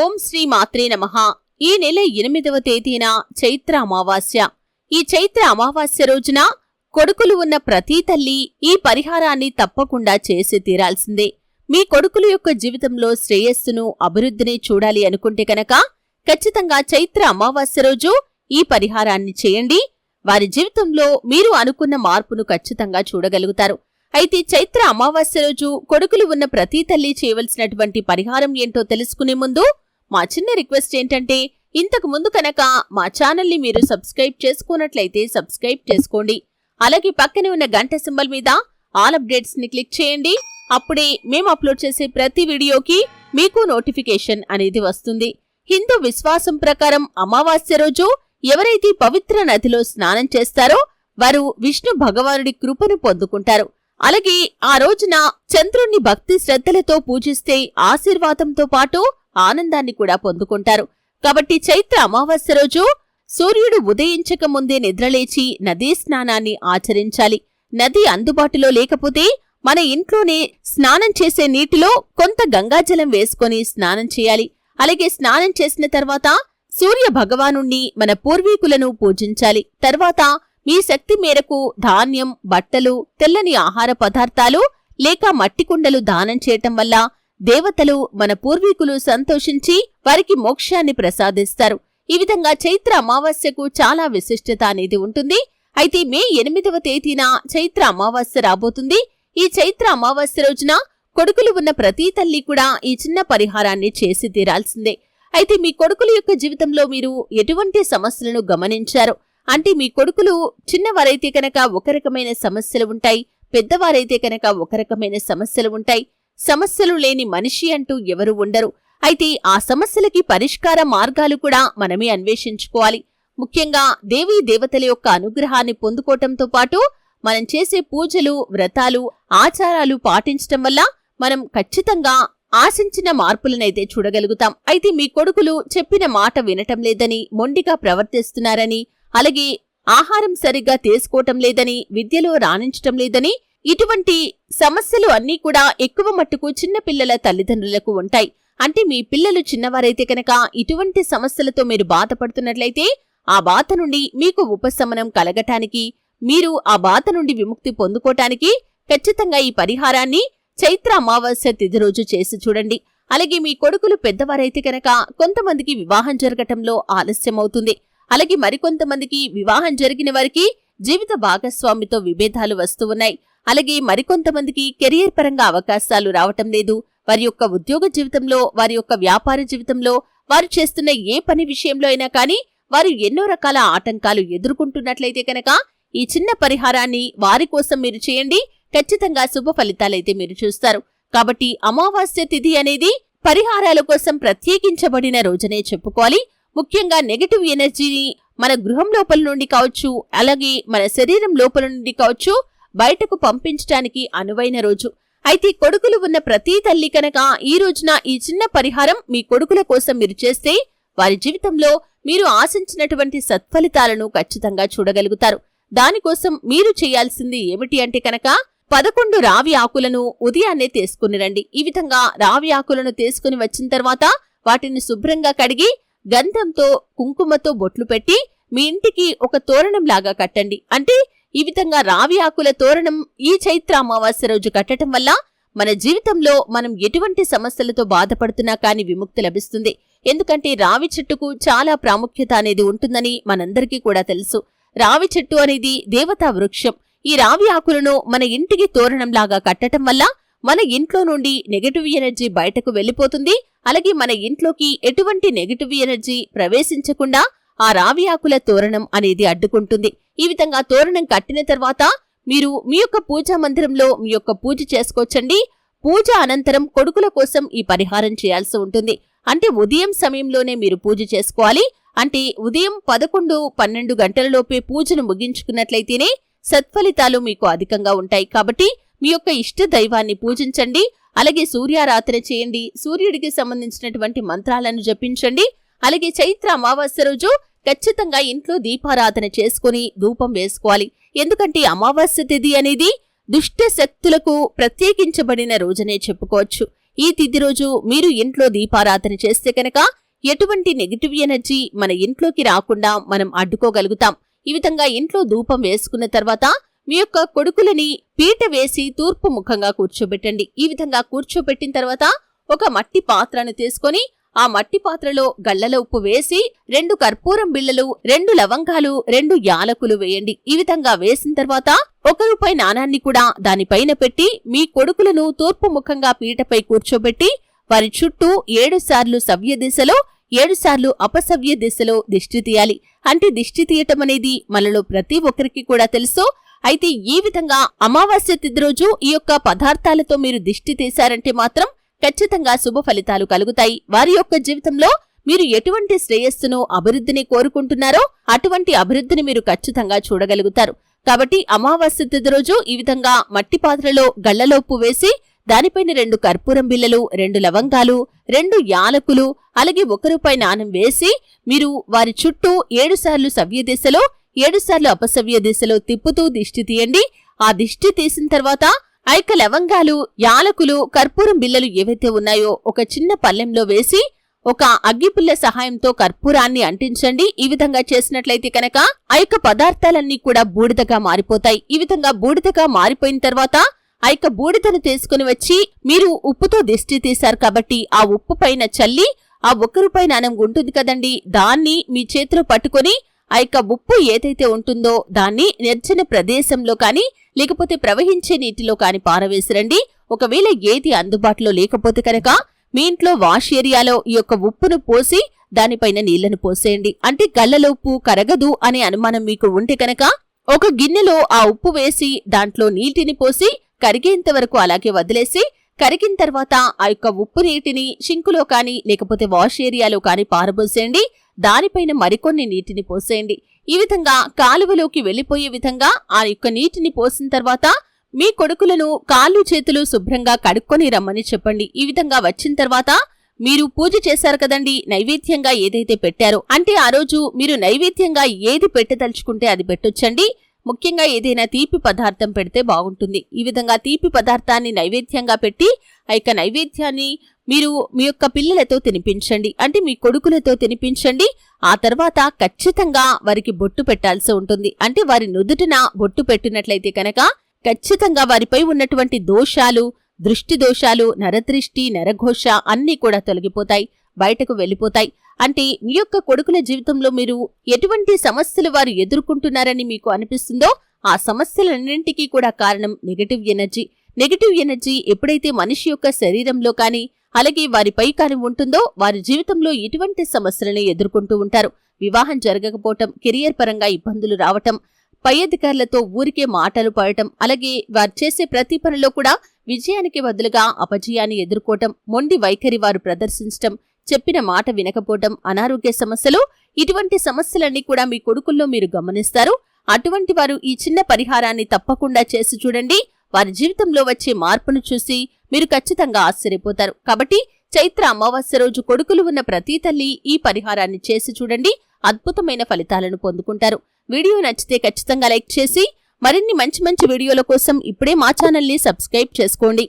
ఓం శ్రీ మాత్రే నమ. ఈ నెల ఎనిమిదవ తేదీన చైత్ర అమావాస్య. ఈ చైత్ర అమావాస్య రోజున కొడుకులు ఉన్న ప్రతి తల్లి ఈ పరిహారాన్ని తప్పకుండా చేసి తీరాల్సిందే. మీ కొడుకుల యొక్క జీవితంలో శ్రేయస్సును అభివృద్ధిని చూడాలి అనుకుంటే కనుక ఖచ్చితంగా చైత్ర అమావాస్య రోజు ఈ పరిహారాన్ని చేయండి. వారి జీవితంలో మీరు అనుకున్న మార్పును ఖచ్చితంగా చూడగలుగుతారు. అయితే చైత్ర అమావాస్య రోజు కొడుకులు ఉన్న ప్రతి తల్లి చేయవలసినటువంటి పరిహారం ఏంటో తెలుసుకునే ముందు మా చిన్న రిక్వెస్ట్ ఏంటంటే ఇంతకు ముందు కనుక మా ఛానల్ని మీరు సబ్స్క్రైబ్ చేసుకున్నట్లయితే సబ్స్క్రైబ్ చేసుకోండి. అలాగే పక్కనే ఉన్న గంట సింబల్ మీద ఆల్ అప్డేట్స్ని క్లిక్ చేయండి. అప్పుడే మేము అప్లోడ్ చేసే ప్రతి వీడియోకి మీకు నోటిఫికేషన్ అనేది వస్తుంది. హిందూ విశ్వాసం ప్రకారం అమావాస్య రోజు ఎవరైతే పవిత్ర నదిలో స్నానం చేస్తారో వారు విష్ణు భగవానుడి కృపను పొందుకుంటారు. అలాగే ఆ రోజున చంద్రుణ్ణి భక్తి శ్రద్ధలతో పూజిస్తే ఆశీర్వాదంతో పాటు ఆనందాన్ని కూడా పొందుకుంటారు. కాబట్టి చైత్ర అమావాస్య రోజు సూర్యుడు ఉదయించక ముందే నిద్రలేచి నదీ స్నానాన్ని ఆచరించాలి. నది అందుబాటులో లేకపోతే మన ఇంట్లోనే స్నానం చేసే నీటిలో కొంత గంగాజలం వేసుకొని స్నానం చేయాలి. అలాగే స్నానం చేసిన తర్వాత సూర్య భగవానుణ్ణి మన పూర్వీకులను పూజించాలి. తర్వాత మీ శక్తి మేరకు ధాన్యం బట్టలు తెల్లని ఆహార పదార్థాలు లేక మట్టి కుండలు దానం చేయటం వల్ల దేవతలు మన పూర్వీకులు సంతోషించి వారికి మోక్షాన్ని ప్రసాదిస్తారు. ఈ విధంగా చైత్ర అమావాస్యకు చాలా విశిష్టత అనేది ఉంటుంది. అయితే మే ఎనిమిదవ తేదీన చైత్ర అమావాస్య రాబోతుంది. ఈ చైత్ర అమావాస్య రోజున కొడుకులు ఉన్న ప్రతి తల్లి కూడా ఈ చిన్న పరిహారాన్ని చేసి తీరాల్సిందే. అయితే మీ కొడుకుల యొక్క జీవితంలో మీరు ఎటువంటి సమస్యలను గమనించారు? అంటే మీ కొడుకులు చిన్నవారైతే కనుక ఒక రకమైన సమస్యలు ఉంటాయి పెద్దవారైతే కనుక ఒక రకమైన సమస్యలు ఉంటాయి. సమస్యలు లేని మనిషి అంటూ ఎవరు ఉండరు. అయితే ఆ సమస్యలకి పరిష్కార మార్గాలు కూడా మనమే అన్వేషించుకోవాలి. ముఖ్యంగా దేవీ దేవతల యొక్క అనుగ్రహాన్ని పొందుకోవటంతో పాటు మనం చేసే పూజలు వ్రతాలు ఆచారాలు పాటించటం వల్ల మనం ఖచ్చితంగా ఆశించిన మార్పులనైతే చూడగలుగుతాం. అయితే మీ కొడుకులు చెప్పిన మాట వినటం లేదని మొండిగా ప్రవర్తిస్తున్నారని అలాగే ఆహారం సరిగ్గా తీసుకోవటం లేదని విద్యలో రాణించటం లేదని ఇటువంటి సమస్యలు అన్నీ కూడా ఎక్కువ మట్టుకు చిన్నపిల్లల తల్లిదండ్రులకు ఉంటాయి. అంటే మీ పిల్లలు చిన్నవారైతే కనుక ఇటువంటి సమస్యలతో మీరు బాధపడుతున్నట్లయితే ఆ బాధ నుండి మీకు ఉపశమనం కలగటానికి మీరు ఆ బాధ నుండి విముక్తి పొందుకోటానికి ఖచ్చితంగా ఈ పరిహారాన్ని చైత్ర అమావాస్య తిథి రోజు చేసి చూడండి. అలాగే మీ కొడుకులు పెద్దవారైతే కనుక కొంతమందికి వివాహం జరగటంలో ఆలస్యమవుతుంది అలాగే మరికొంతమందికి వివాహం జరిగిన వారికి జీవిత భాగస్వామితో విభేదాలు వస్తూ ఉన్నాయి. అలాగే మరికొంతమందికి కెరియర్ పరంగా అవకాశాలు రావటం లేదు. వారి యొక్క ఉద్యోగ జీవితంలో వారి యొక్క వ్యాపార జీవితంలో వారు చేస్తున్న ఏ పని విషయంలో అయినా కానీ వారు ఎన్నో రకాల ఆటంకాలు ఎదుర్కొంటున్నట్లయితే కనుక ఈ చిన్న పరిహారాన్ని వారి కోసం మీరు చేయండి. ఖచ్చితంగా శుభ ఫలితాలైతే మీరు చూస్తారు. కాబట్టి అమావాస్య తిథి అనేది పరిహారాల కోసం ప్రత్యేకించబడిన రోజునే చెప్పుకోవాలి. ముఖ్యంగా నెగటివ్ ఎనర్జీని మన గృహం లోపల నుండి కావచ్చు అలాగే మన శరీరం లోపల నుండి కావచ్చు బయటకు పంపించటానికి అనువైన రోజు. అయితే కొడుకులు ఉన్న ప్రతి తల్లి కనుక ఈ రోజున ఈ చిన్న పరిహారం మీ కొడుకుల కోసం మీరు చేస్తే వారి జీవితంలో మీరు ఆశించినటువంటి సత్ఫలితాలను ఖచ్చితంగా చూడగలుగుతారు. దానికోసం మీరు చేయాల్సింది ఏమిటి అంటే కనుక పదకొండు రావి ఆకులను ఉదయాన్నే తీసుకుని రండి. ఈ విధంగా రావి ఆకులను తీసుకుని వచ్చిన తర్వాత వాటిని శుభ్రంగా కడిగి గంధంతో కుంకుమతో బొట్లు పెట్టి మీ ఇంటికి ఒక తోరణం లాగా కట్టండి. అంటే ఈ విధంగా రావి ఆకుల తోరణం ఈ చైత్ర అమావాస్య రోజు కట్టడం వల్ల మన జీవితంలో మనం ఎటువంటి సమస్యలతో బాధపడుతున్నా కానీ విముక్తి లభిస్తుంది. ఎందుకంటే రావి చెట్టుకు చాలా ప్రాముఖ్యత అనేది ఉంటుందని మనందరికీ కూడా తెలుసు. రావి చెట్టు అనేది దేవతా వృక్షం. ఈ రావి ఆకులను మన ఇంటికి తోరణంలాగా కట్టటం వల్ల మన ఇంట్లో నుండి నెగటివ్ ఎనర్జీ బయటకు వెళ్ళిపోతుంది. అలాగే మన ఇంట్లోకి ఎటువంటి నెగటివ్ ఎనర్జీ ప్రవేశించకుండా ఆ రావి ఆకుల తోరణం అనేది అడ్డుకుంటుంది. ఈ విధంగా తోరణం కట్టిన తర్వాత మీరు మీ యొక్క పూజా మందిరంలో మీ యొక్క పూజ చేసుకోవచ్చండి. పూజ అనంతరం కొడుకుల కోసం ఈ పరిహారం చేయాల్సి ఉంటుంది. అంటే ఉదయం సమయంలోనే మీరు పూజ చేసుకోవాలి. అంటే ఉదయం పదకొండు పన్నెండు గంటలలోపే పూజను ముగించుకున్నట్లయితేనే సత్ఫలితాలు మీకు అధికంగా ఉంటాయి. కాబట్టి మీ యొక్క ఇష్ట దైవాన్ని పూజించండి. అలాగే సూర్యారాధన చేయండి. సూర్యుడికి సంబంధించినటువంటి మంత్రాలను జపించండి. అలాగే చైత్ర అమావాస్య రోజు ఖచ్చితంగా ఇంట్లో దీపారాధన చేసుకుని ధూపం వేసుకోవాలి. ఎందుకంటే అమావాస్య తిథి అనేది దుష్ట శక్తులకు ప్రత్యేకించబడిన రోజునే చెప్పుకోవచ్చు. ఈ తిథి రోజు మీరు ఇంట్లో దీపారాధన చేస్తే కనుక ఎటువంటి నెగిటివ్ ఎనర్జీ మన ఇంట్లోకి రాకుండా మనం అడ్డుకోగలుగుతాం. ఈ విధంగా ఇంట్లో ధూపం వేసుకున్న తర్వాత మీ యొక్క కొడుకులని పీట వేసి తూర్పు ముఖంగా కూర్చోబెట్టండి. ఈ విధంగా కూర్చోబెట్టిన తర్వాత ఒక మట్టి పాత్రను తీసుకొని ఆ మట్టి పాత్రలో గళ్ళల ఉప్పు వేసి రెండు కర్పూరం బిళ్ళలు రెండు లవంగాలు రెండు యాలకులు వేయండి. ఈ విధంగా వేసిన తర్వాత ఒక రూపాయి నాణాన్ని కూడా దానిపైన పెట్టి మీ కొడుకులను తూర్పు ముఖంగా పీటపై కూర్చోబెట్టి వారి చుట్టూ ఏడు సార్లు సవ్య దిశలో ఏడుసార్లు అపసవ్య దిశలో దిష్టి తీయాలి. అంటే దిష్టి తీయటం అనేది మనలో ప్రతి ఒక్కరికి కూడా తెలుసు. అయితే ఈ విధంగా అమావాస్య తిథి రోజు ఈ యొక్క పదార్థాలతో మీరు దిష్టి తీశారంటే మాత్రం ఖచ్చితంగా శుభ ఫలితాలు కలుగుతాయి. వారి యొక్క జీవితంలో మీరు ఎటువంటి శ్రేయస్సును అభివృద్ధిని కోరుకుంటున్నారో అటువంటి అభివృద్ధిని మీరు ఖచ్చితంగా చూడగలుగుతారు. కాబట్టి అమావాస్య తిథి రోజు ఈ విధంగా మట్టి పాత్రలో గళ్ళలోపు వేసి దానిపైన రెండు కర్పూరం బిళ్ళలు రెండు లవంగాలు రెండు యాలకులు అలాగే ఒక రూపాయి నాణం వేసి మీరు వారి చుట్టూ ఏడుసార్లు సవ్య దిశలో ఏడుసార్లు అపసవ్య దిశలో తిప్పుతూ దిష్టి తీయండి. ఆ దిష్టి తీసిన తర్వాత ఐక లవంగాలు యాలకులు కర్పూరం బిల్లలు ఏవైతే ఉన్నాయో ఒక చిన్న పల్లెంలో వేసి ఒక అగ్గిపుల్ల సహాయంతో కర్పూరాన్ని అంటించండి. ఈ విధంగా చేసినట్లయితే కనుక ఆ యొక్క పదార్థాలన్నీ కూడా బూడిదగా మారిపోతాయి. ఈ విధంగా బూడిదగా మారిపోయిన తర్వాత ఆ యొక్క బూడిదను తీసుకుని వచ్చి మీరు ఉప్పుతో దిష్టి తీశారు కాబట్టి ఆ ఉప్పు పైన చల్లి ఆ ఒక్క రూపాయి నాణం ఉంటుంది కదండి దాన్ని మీ చేతిలో పట్టుకొని ఆ యొక్క ఉప్పు ఏదైతే ఉంటుందో దాన్ని నిర్జన ప్రదేశంలో కానీ లేకపోతే ప్రవహించే నీటిలో కానీ పారవేసిరండి. ఒకవేళ ఏది అందుబాటులో లేకపోతే కనుక మీ ఇంట్లో వాష్ ఏరియాలో ఈ యొక్క ఉప్పును పోసి దానిపైన నీళ్ళను పోసేయండి. అంటే గల్లలో ఉప్పు కరగదు అనే అనుమానం మీకు ఉంటే కనుక ఒక గిన్నెలో ఆ ఉప్పు వేసి దాంట్లో నీటిని పోసి కరిగేంత వరకు అలాగే వదిలేసి కరిగిన తర్వాత ఆ యొక్క ఉప్పు నీటిని షింకులో కానీ లేకపోతే వాష్ ఏరియాలో కానీ పారబోసేయండి. దానిపైన మరికొన్ని నీటిని పోసేయండి. ఈ విధంగా కాలువలోకి వెళ్ళిపోయే విధంగా ఆ యొక్క నీటిని పోసిన తర్వాత మీ కొడుకులను కాళ్ళు చేతులు శుభ్రంగా కడుక్కొని రమ్మని చెప్పండి. ఈ విధంగా వచ్చిన తర్వాత మీరు పూజ చేశారు కదండి నైవేద్యంగా ఏదైతే పెట్టారో అంటే ఆ రోజు మీరు నైవేద్యంగా ఏది పెట్టదలుచుకుంటే అది పెట్టొచ్చండి. ముఖ్యంగా ఏదైనా తీపి పదార్థం పెడితే బాగుంటుంది. ఈ విధంగా తీపి పదార్థాన్ని నైవేద్యంగా పెట్టి ఆ యొక్క నైవేద్యాన్ని మీరు మీ యొక్క పిల్లలతో తినిపించండి. అంటే మీ కొడుకులతో తినిపించండి. ఆ తర్వాత ఖచ్చితంగా వారికి బొట్టు పెట్టాల్సి ఉంటుంది. అంటే వారి నుదుటిన బొట్టు పెట్టినట్లయితే కనుక ఖచ్చితంగా వారిపై ఉన్నటువంటి దోషాలు దృష్టి దోషాలు నరదృష్టి నరఘోష అన్నీ కూడా తొలగిపోతాయి బయటకు వెళ్ళిపోతాయి. అంటే మీ యొక్క కొడుకుల జీవితంలో మీరు ఎటువంటి సమస్యలు వారు ఎదుర్కొంటున్నారని మీకు అనిపిస్తుందో ఆ సమస్యలన్నింటికీ కూడా కారణం నెగటివ్ ఎనర్జీ నెగటివ్ ఎనర్జీ ఎప్పుడైతే మనిషి యొక్క శరీరంలో కానీ అలాగే వారిపై కాని ఉంటుందో వారి జీవితంలో ఎటువంటి సమస్యలను ఎదుర్కొంటూ ఉంటారు. వివాహం జరగకపోవటం కెరియర్ పరంగా ఇబ్బందులు రావటం పై అధికారులతో ఊరికే మాటలు పడటం అలాగే వారు చేసే ప్రతి పనిలో కూడా విజయానికి బదులుగా అపజయాన్ని ఎదుర్కోవటం మొండి వైఖరి వారు ప్రదర్శించటం చెప్పిన మాట వినకపోవటం అనారోగ్య సమస్యలు ఇటువంటి సమస్యలన్నీ కూడా మీ కొడుకుల్లో మీరు గమనిస్తారు. అటువంటి వారు ఈ చిన్న పరిహారాన్ని తప్పకుండా చేసి చూడండి. వారి జీవితంలో వచ్చే మార్పును చూసి మీరు ఖచ్చితంగా ఆశ్చర్యపోతారు. కాబట్టి చైత్ర అమావాస్య రోజు కొడుకులు ఉన్న ప్రతి తల్లి ఈ పరిహారాన్ని చేసి చూడండి. అద్భుతమైన ఫలితాలను పొందుకుంటారు. వీడియో నచ్చితే ఖచ్చితంగా లైక్ చేసి మరిన్ని మంచి మంచి వీడియోల కోసం ఇప్పుడే మా ఛానల్ని సబ్స్క్రైబ్ చేసుకోండి.